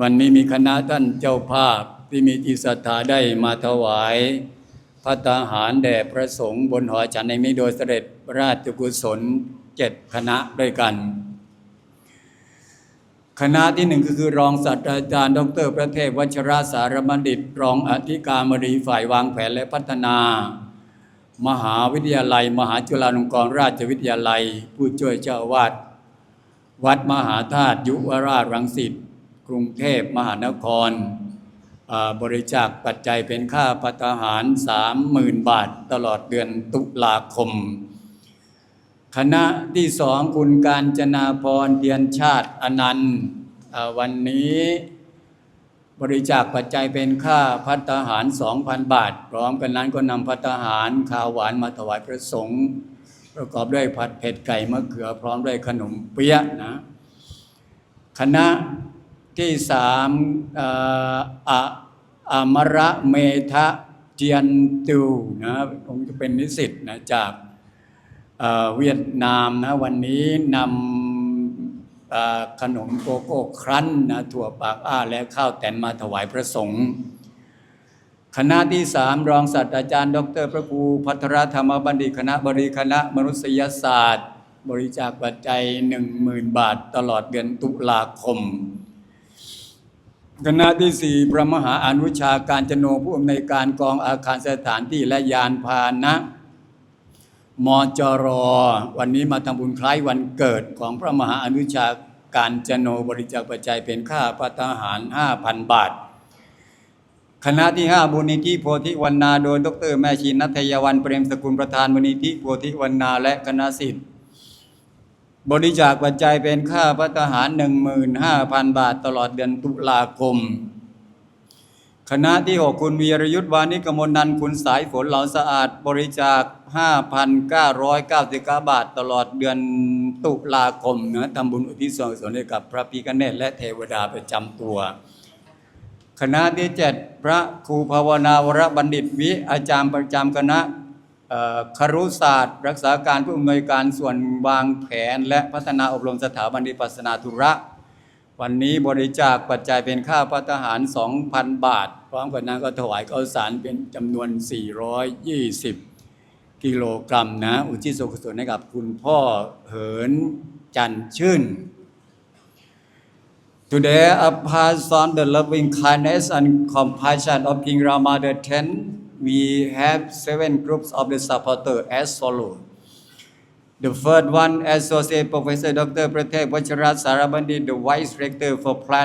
วันนี้มีคณะท่านเจ้าภาพที่มีจิตศรัทธาได้มาถวายพระตาหารแด่พระสงฆ์บนหอฉันในนี้โดยเสด็จราชกุศลเจ็ดคณะด้วยกัน คณะที่หนึ่งก็คือรองศาสตราจารย์ ดร ประเทศวัชราสารบัณฑิตรองอธิการบดีฝ่ายวางแผนและพัฒนา มหาวิทยาลัย มหาจุฬาลงกรณราชวิทยาลัย ผู้ช่วยเจ้าอาวาดวัดมหาธาตุยุวราชรังสิต กรุงเทพมหานคร บริจาคปัจจัยเป็นค่าพัตหารสามหมื่นบาทตลอดเดือนตุลาคม คณะที่สองคุณการจนาพรเทียนชาติอนันต์วันนี้บริจาคปัจจัยเป็นค่าพัตหาร 2,000 บาท พร้อมกันนั้นก็นำพัตหารข้าวหวานมาถวายพระสงฆ์ประกอบด้วยผัดเผ็ดไก่มะเขือพร้อมด้วยขนมเปี๊ยะนะคณะ ที่สามอ่อะอมระเมทะเจียนตูนะคงจะเป็นนิสิตนะจากเวียดนามนะวันนี้นำขนมโกโก้ครั้นนะถั่วปากอ้าและข้าวแตนมาถวายพระสงฆ์คณะที่สามรองศาสตราจารย์ ดร พระครูพัทรธรรมบัณฑิตคณะบริคณะมนุษยศาสตร์ บริจาคปัจจัยหนึ่งหมื่นบาทตลอดเดือนตุลาคม คณะที่สี่พระมหาอนุชาการจโนผู้อำนวยการกองอาคารสถานที่และยานพาหนะมจร วันนี้มาทำบุญคล้ายวันเกิดของพระมหาอนุชาการจโนบริจาคปัจจัยเป็นค่าพัตหาร 5,000 บาท คณะที่ 5บุญนิธิโพธิวันนาโดยดรแม่ชีนัทยวันเปรมสกุลประธานบุญนิธิโพธิวันนาและคณะสิทธิ์ บริจาคปัจจัยเป็นค่าพัตหาร 15,000 บาทตลอดเดือนตุลาคม คณะที่ 6 คุณวีรยุทธ์วานิกมลนันคุณสายฝนเหลาสะอาด บริจาค 5,999 บาทตลอดเดือนตุลาคมนะทำบุญอุทิศส่วนกุศลให้กับพระพิฆเนศและเทวดาประจำตัว คณะที่ 7 พระครูภาวนาวรบัณฑิตวิอาจารย์ประจำคณะ ครุศาสตร์ รักษาการผู้อำนวยการส่วนวางแผน และพัฒนาอบรมสถาบันวิปัสนาธุระ วันนี้บริจาคปัจจัยเป็นค่าพัฒหาร 2,000 บาท พร้อมกับนั้นก็ถวายข้าวสารเป็นจำนวน 420 กิโลกรัมนะ อุทิศส่วนกุศลให้กับคุณพ่อเหินจันชื่น Today, apart from the loving kindness and compassion of King Rama X, we have seven groups of the supporters as follows. The first one, Associate Professor Dr. Pratek Vachara Sarabandi, the Vice Rector for Plant